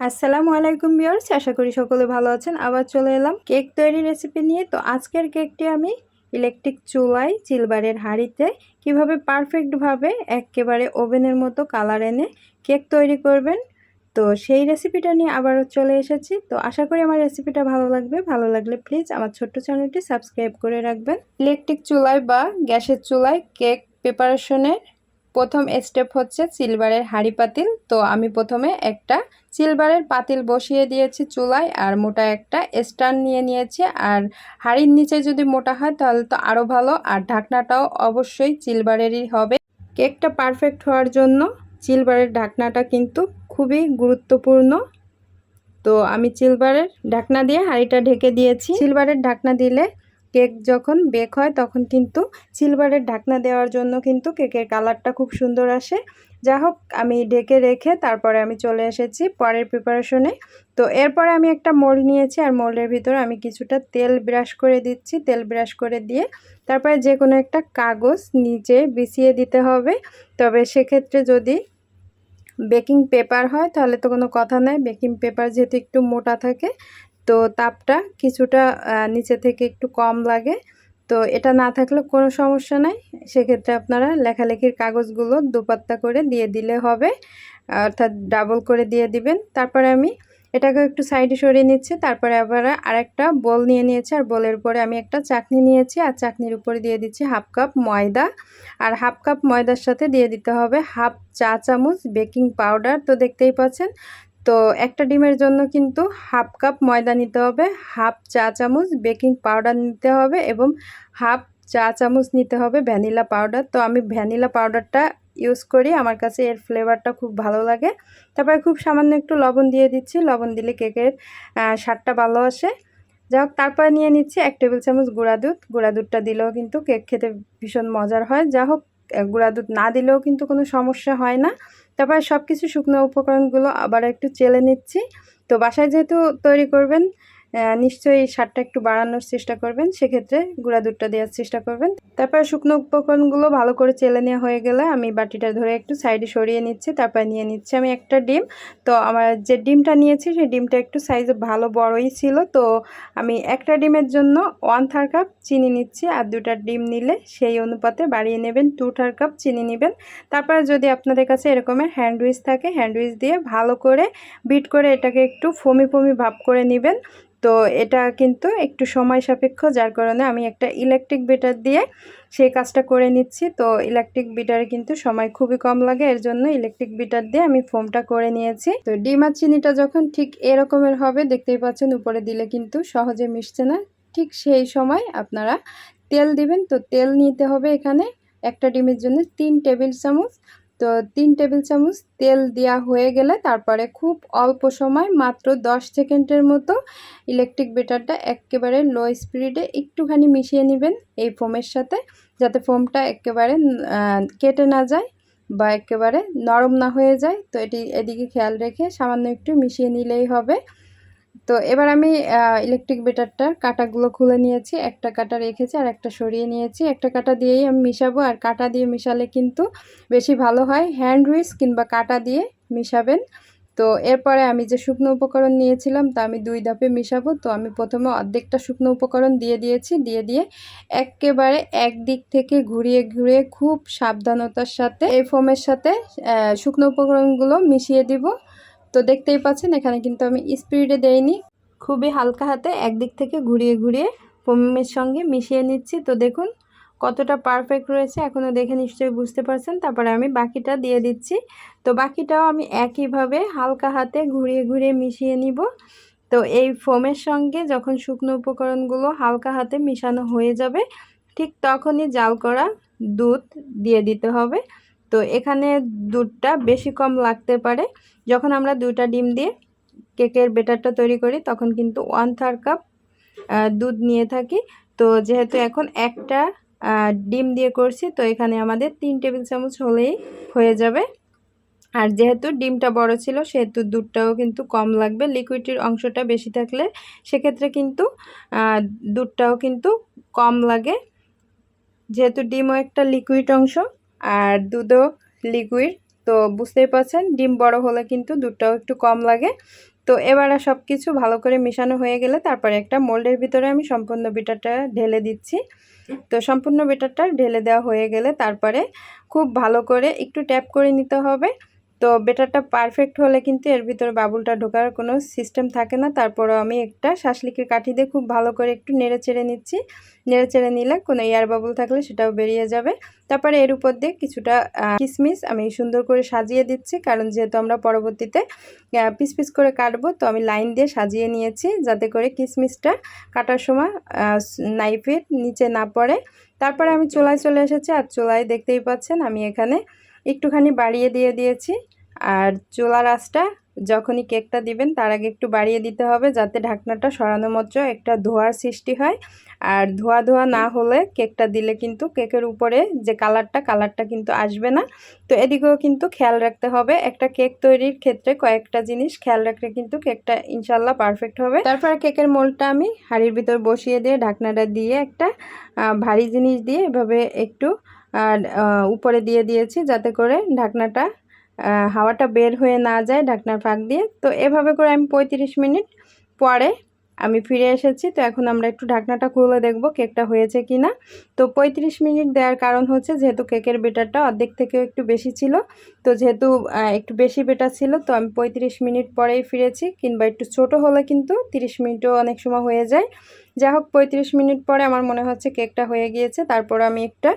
আসসালামু আলাইকুম বিয়ার্স আশা করি সকলে ভালো আছেন। আবার চলে এলাম কেক তৈরির রেসিপি নিয়ে। তো আজকের কেকটি আমি ইলেকট্রিক চুলায় চিলবারের হাঁড়িতে কীভাবে পারফেক্টভাবে একেবারে ওভেনের মতো কালার এনে কেক তৈরি করবেন। তো সেই রেসিপিটা নিয়ে আবারও চলে এসেছি। তো আশা করি আমার রেসিপিটা ভালো লাগবে। ভালো লাগলে প্লিজ আমার ছোট্ট চ্যানেলটি সাবস্ক্রাইব করে রাখবেন। ইলেকট্রিক চুলায় বা গ্যাসের চুলায় কেক প্রিপারেশনের প্রথম স্টেপ হচ্ছে সিলভারের হাঁড়ি পাতিল। তো আমি প্রথমে একটা সিলভারের পাতিল বসিয়ে দিয়েছি চুলায় আর মোটা একটা স্ট্যান্ড নিয়ে নিয়েছি। আর হাঁড়ির নিচে যদি মোটা হয় তাহলে তো আরও ভালো। আর ঢাকনাটাও অবশ্যই সিলভারেরই হবে। কেকটা পারফেক্ট হওয়ার জন্য সিলভারের ঢাকনাটা কিন্তু খুবই গুরুত্বপূর্ণ। তো আমি সিলভারের ঢাকনা দিয়ে হাঁড়িটা ঢেকে দিয়েছি। সিলভারের ঢাকনা দিলে কেক যখন বেক হয়, তখন কিন্তু সিলভারের ঢাকনা দেওয়ার জন্য কিন্তু কেকের কালারটা খুব সুন্দর আসে। যা হোক আমি ঢেকে রেখে তারপরে আমি চলে এসেছি পরের প্রিপারেশনে তো এরপরে আমি একটা মোল্ড নিয়েছি, আর মোল্ডের ভিতরে আমি কিছুটা তেল ব্রাশ করে দিচ্ছি। তেল ব্রাশ করে দিয়ে তারপরে যে কোনো একটা কাগজ নিচে বিছিয়ে দিতে হবে। তবে সেক্ষেত্রে যদি বেকিং পেপার হয়, তাহলে তো কোনো কথা নাই। বেকিং পেপার যেহেতু একটু মোটা থাকে তো তাপটা কিছুটা নিচে থেকে একটু কম লাগে। তো এটা না থাকলে কোনো সমস্যা নাই। সেক্ষেত্রে আপনারা লেখালেখির কাগজগুলো দুপাত্তা করে দিয়ে দিলে হবে। অর্থাৎ ডাবল করে দিয়ে দিবেন। তারপরে আমি এটাকে একটু সাইডে সরিয়ে নিচ্ছি। তারপরে আবার আরেকটা বল নিয়ে নিয়েছি। আর বলের পরে আমি একটা চাকনি নিয়েছি। আর চাকনির উপরে দিয়ে দিচ্ছি হাফ কাপ ময়দা। আর হাফ কাপ ময়দার সাথে দিয়ে দিতে হবে হাফ চা চামচ বেকিং পাউডার তো দেখতেই পাচ্ছেন তো একটা ডিমের জন্য কিন্তু হাফ কাপ ময়দা নিতে হবে, হাফ চা চামচ বেকিং পাউডার নিতে হবে এবং হাফ চা চামচ নিতে হবে ভ্যানিলা পাউডার। তো আমি ভ্যানিলা পাউডারটা ইউজ করি, আমার কাছে এর ফ্লেভারটা খুব ভালো লাগে। তারপরে খুব সামান্য একটু লবণ দিয়ে দিচ্ছি, লবণ দিলে কেকের স্বাদটা ভালো আসে। যাই হোক তারপরে নিয়ে নিচ্ছি এক টেবিল চামচ গুঁড়া দুধ। গুঁড়া দুধটা দিলেও কিন্তু কেক খেতে ভীষণ মজার হয়। যা হোক গুঁড়া দুধ না দিলেও কিন্তু কোনো সমস্যা হয় না। তারপরে সব কিছু শুকনো উপকরণগুলো আবার একটু চেলে নিচ্ছি। তো বাসায় যেহেতু তৈরি করবেন নিশ্চয়ই স্বাদটা একটু বাড়ানোর চেষ্টা করবেন। সেক্ষেত্রে গুঁড়া দুধটা দেওয়ার চেষ্টা করবেন। তারপর শুকনো উপকরণগুলো ভালো করে চেলে নেওয়া হয়ে গেলে আমি বাটিটা ধরে একটু সাইডে সরিয়ে নিচ্ছি, তারপর নিয়ে নিচ্ছি। আমি একটা ডিম, তো আমার যে ডিমটা নিয়েছি, সেই ডিমটা একটু সাইজ ভালো বড়ই ছিল, তো আমি একটা ডিমের জন্য ওয়ান থার্ড কাপ চিনি নিচ্ছি আর দুটা ডিম নিলে সেই অনুপাতে বাড়িয়ে নেবেন টু থার্ড কাপ চিনি নেবেন। তারপর যদি আপনাদের কাছে এরকমের হ্যান্ডউইচ থাকে হ্যান্ডউইচ দিয়ে ভালো করে বিট করে এটাকে একটু ফমি ফমি ভাব করে নেবেন তো এটা কিন্তু একটু সময় সাপেক্ষ, যার কারণে আমি একটা ইলেকট্রিক বিটার দিয়ে সেই কাজটা করে নিচ্ছি। তো ইলেকট্রিক বিটারে কিন্তু সময় খুবই কম লাগে, এর জন্য ইলেকট্রিক বিটার দিয়ে আমি ফোমটা করে নিয়েছি। তো ডিম আর চিনিটা যখন ঠিক এরকমের হবে, দেখতেই পাচ্ছেন উপরে দিলে কিন্তু সহজে মিশছে না। ঠিক সেই সময় আপনারা তেল দিবেন। তো তেল নিতে হবে এখানে একটা ডিমের জন্য তিন টেবিল চামচ। তো তিন টেবিল চামচ তেল দেওয়া হয়ে গেলে তারপরে খুব অল্প সময় মাত্র 10 সেকেন্ডের মতো ইলেকট্রিক বেটারটা একেবারে লো স্পিডে একটুখানি মিশিয়ে নেবেন এই ফোমের সাথে, যাতে ফোমটা একেবারে কেটে না যায় বা একেবারে নরম না হয়ে যায়। তো এটি, এদিকে খেয়াল রেখে সামান্য একটু মিশিয়ে নিলেই হবে। তো এবার আমি ইলেকট্রিক বেটারটার কাটাগুলো খুলে নিয়েছি। একটা কাটা রেখেছি আর একটা সরিয়ে নিয়েছি। একটা কাটা দিয়েই আমি মিশাবো আর কাটা দিয়ে মিশালে কিন্তু বেশি ভালো হয়। হ্যান্ড উইস কিংবা কাটা দিয়ে মিশাবেন। তো এরপরে আমি যে শুকনো উপকরণ নিয়েছিলাম তা আমি দুই ধাপে মিশাবো। তো আমি প্রথমে অর্ধেকটা শুকনো উপকরণ দিয়ে দিয়েছি। দিয়ে দিয়ে একেবারে একদিক থেকে ঘুরিয়ে ঘুরিয়ে খুব সাবধানতার সাথে এই ফোমের সাথে শুকনো উপকরণগুলো মিশিয়ে দিব। তো দেখতেই পাচ্ছেন, এখানে কিন্তু আমি স্পিডে দেইনি। খুবই হালকা হাতে একদিক থেকে ঘুরিয়ে ঘুরিয়ে ফোমের সঙ্গে মিশিয়ে নিচ্ছি। তো দেখুন, কতটা পারফেক্ট রয়েছে এখনও দেখে নিশ্চয়ই বুঝতে পারছেন। তারপরে আমি বাকিটা দিয়ে দিচ্ছি। তো বাকিটাও আমি একইভাবে হালকা হাতে ঘুরিয়ে ঘুরিয়ে মিশিয়ে নিব। তো এই ফোমের সঙ্গে যখন শুকনো উপকরণগুলো হালকা হাতে মিশানো হয়ে যাবে, ঠিক তখনই জাল করা দুধ দিয়ে দিতে হবে। তো এখানে দুধটা বেশি কম লাগতে পারে। যখন আমরা দুইটা ডিম দিয়ে কেকের বেটারটা তৈরি করি, তখন কিন্তু ওয়ান থার্ড কাপ দুধ নিয়ে থাকি। তো যেহেতু এখন একটা ডিম দিয়ে করছি, তো এখানে আমাদের তিন টেবিল চামচ হলেই হয়ে যাবে। আর যেহেতু ডিমটা বড় ছিল, সেহেতু দুধটাও কিন্তু কম লাগবে। লিকুইডের অংশটা বেশি থাকলে সেক্ষেত্রে কিন্তু দুধটাও কিন্তু কম লাগে। যেহেতু ডিমও একটা লিকুইড অংশ আর দুধও লিকুইড। তো বুঝতেই পারছেন, ডিম বড় হলে কিন্তু দুধটাও একটু কম লাগে। তো এবারে সব কিছু ভালো করে মেশানো হয়ে গেলে তারপরে একটা মোল্ডের ভিতরে আমি সম্পূর্ণ বিটারটা ঢেলে দিচ্ছি। তো সম্পূর্ণ বেটারটা ঢেলে দেওয়া হয়ে গেলে তারপরে খুব ভালো করে একটু ট্যাপ করে নিতে হবে। তো বেটারটা পারফেক্ট হলে কিন্তু এর ভিতরে বাবুলটা ঢোকার কোনো সিস্টেম থাকে না। তারপরও আমি একটা শাসলিকের কাঠি দিয়ে খুব ভালো করে একটু নেড়ে চেড়ে নিচ্ছি। নেড়ে চেড়ে নিলে কোনো এয়ার বাবুল থাকলে সেটাও বেরিয়ে যাবে। তারপরে এর উপর দিয়ে কিছুটা কিসমিস আমি সুন্দর করে সাজিয়ে দিচ্ছি। কারণ যেহেতু আমরা পরবর্তীতে পিস পিস করে কাটবো, তো আমি লাইন দিয়ে সাজিয়ে নিয়েছি যাতে করে কিসমিসটা কাটার সময় নাইফের নিচে না পড়ে। তারপরে আমি চোলায় চলে এসেছি। আর চোলায় দেখতেই পাচ্ছেন আমি এখানে একটুখানি বাড়িয়ে দিয়ে দিয়েছি। আর চোলার আঁচটা যখনই কেকটা দিবেন, তার আগে একটু বাড়িয়ে দিতে হবে যাতে ঢাকনাটা সরানো মাত্র একটা ধোয়ার সৃষ্টি হয়। আর ধোয়া ধোয়া না হলে কেকটা দিলে কিন্তু কেকের উপরে যে কালারটা কালারটা কিন্তু আসবে না। তো এদিকেও কিন্তু খেয়াল রাখতে হবে, একটা কেক তৈরির ক্ষেত্রে কয়েকটা জিনিস খেয়াল রাখলে কিন্তু কেকটা ইনশাল্লাহ পারফেক্ট হবে। তারপর কেকের মোলটা আমি হাড়ির ভিতর বসিয়ে দিয়ে ঢাকনাটা দিয়ে একটা ভারী জিনিস দিয়ে এভাবে একটু আর উপরে দিয়ে দিয়েছি যাতে করে ঢাকনাটা হাওয়াটা বের হয়ে না যায় ঢাকনার ফাঁক দিয়ে। তো এভাবে করে আমি পঁয়ত্রিশ মিনিট পরে আমি ফিরে এসেছি, তো এখন আমরা একটু ঢাকনাটা খুলে দেখব কেকটা হয়েছে কি না তো ৩৫ মিনিট দেওয়ার কারণ হচ্ছে যেহেতু কেকের বেটারটা অর্ধেক থেকেও একটু বেশি ছিল, তো যেহেতু একটু বেশি বেটার ছিল, তো আমি ৩৫ মিনিট পরেই ফিরেছি, কিংবা একটু ছোট হলে কিন্তু 30 মিনিটও অনেক সময় হয়ে যায়। যা হোক, পঁয়ত্রিশ মিনিট পরে আমার মনে হচ্ছে কেকটা হয়ে গিয়েছে, তারপর আমি একটা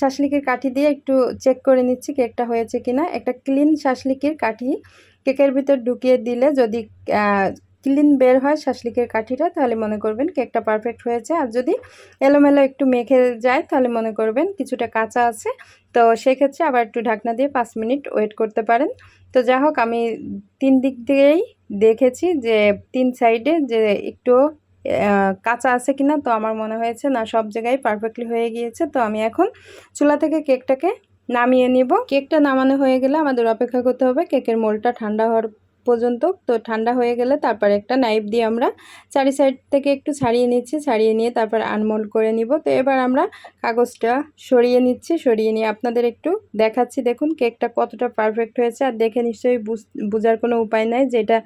শাসলিকের কাঠি দিয়ে একটু চেক করে নিচ্ছি কেকটা হয়েছে কিনা। একটা ক্লিন শাসলিকের কাঠি কেকের ভিতর ঢুকিয়ে দিলে যদি ক্লিন বের হয় শাসলিকের কাঠিটা, তাহলে মনে করবেন কেকটা পারফেক্ট হয়েছে। আর যদি এলোমেলো একটু মেখে যায়, তাহলে মনে করবেন কিছুটা কাঁচা আছে। তো সেক্ষেত্রে আবার একটু ঢাকনা দিয়ে পাঁচ মিনিট ওয়েট করতে পারেন। তো যা হোক, আমি তিন দিক দিয়েই দেখেছি যে তিন সাইডে যে একটু কাঁচা আছে কিনা, তো আমার মনে হয়েছে না, সব জায়গায় পারফেক্টলি হয়ে গিয়েছে। তো আমি এখন চুলা থেকে কেকটাকে নামিয়ে নিব। কেকটা নামানো হয়ে গেলে আমাদের অপেক্ষা করতে হবে, কেকের মোলটা ঠান্ডা হওয়ার পর্যন্ত। তো ঠান্ডা হয়ে গেলে তারপর একটা নাইফ দিয়ে আমরা চারি সাইড থেকে একটু ছাড়িয়ে নিচ্ছি, ছাড়িয়ে নিয়ে তারপর আনমোল্ড করে নিব। তো এবার আমরা কাগজটা সরিয়ে নিচ্ছি, সরিয়ে নিয়ে আপনাদের একটু দেখাচ্ছি। দেখুন কেকটা কতটা পারফেক্ট হয়েছে। আর দেখে নিশ্চয়ই বোঝার কোনো উপায় নাই যে এটা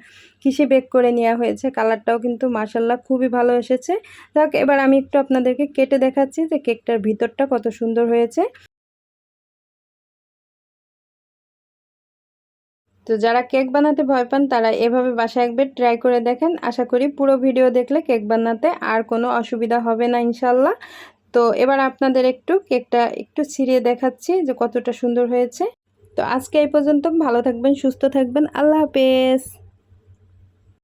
কিসে বেক করে নেওয়া হয়েছে। কালারটাও কিন্তু মাসাল্লাহ খুবই ভালো এসেছে। দেখ এবার আমি একটু আপনাদেরকে কেটে দেখাচ্ছি যে কেকটার ভিতরটা কত সুন্দর হয়েছে। তো যারা কেক বানাতে ভয় পান, তারা এভাবে বাসায় একবার ট্রাই করে দেখেন। আশা করি পুরো ভিডিও দেখলে কেক বানাতে আর কোনো অসুবিধা হবে না ইনশাল্লাহ তো এবার আপনাদের একটু কেকটা একটু ছিঁড়িয়ে দেখাচ্ছি যে কতটা সুন্দর হয়েছে। তো আজকে এই পর্যন্ত ভালো থাকবেন, সুস্থ থাকবেন। আল্লাহ হাফেজ।